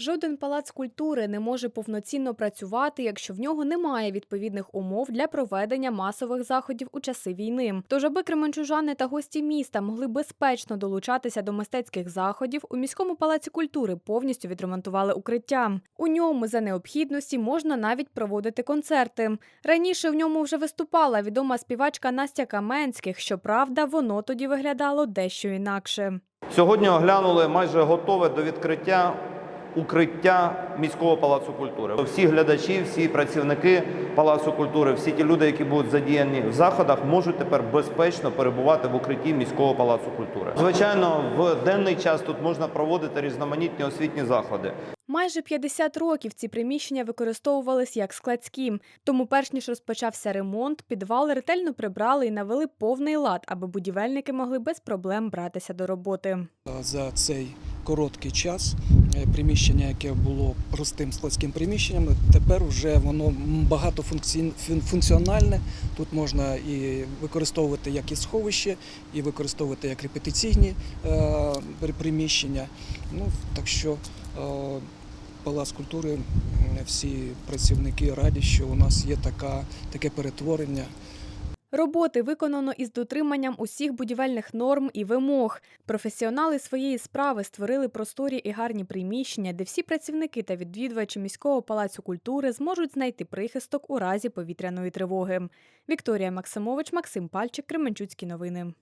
Жоден палац культури не може повноцінно працювати, якщо в нього немає відповідних умов для проведення масових заходів у часи війни. Тож, аби кременчужани та гості міста могли безпечно долучатися до мистецьких заходів, у міському палаці культури повністю відремонтували укриття. У ньому за необхідності можна навіть проводити концерти. Раніше в ньому вже виступала відома співачка Настя Каменських. Щоправда, воно тоді виглядало дещо інакше. Сьогодні оглянули майже готове до відкриття укриття міського палацу культури. Всі глядачі, всі працівники палацу культури, всі ті люди, які будуть задіяні в заходах, можуть тепер безпечно перебувати в укритті міського палацу культури. Звичайно, в денний час тут можна проводити різноманітні освітні заходи. Майже 50 років ці приміщення використовувались як складські. Тому, перш ніж розпочався ремонт, підвал ретельно прибрали і навели повний лад, аби будівельники могли без проблем братися до роботи. За цей короткий час приміщення, яке було простим складським приміщенням, тепер вже воно багатофункціональне. Тут можна і використовувати як і сховище, і використовувати як репетиційні е, приміщення. Ну, так що е, Палац культури, всі працівники раді, що у нас є така, таке перетворення. Роботи виконано із дотриманням усіх будівельних норм і вимог. Професіонали своєї справи створили просторі і гарні приміщення, де всі працівники та відвідувачі міського палацу культури зможуть знайти прихисток у разі повітряної тривоги. Вікторія Максимович, Максим Пальчик, Кременчуцькі новини.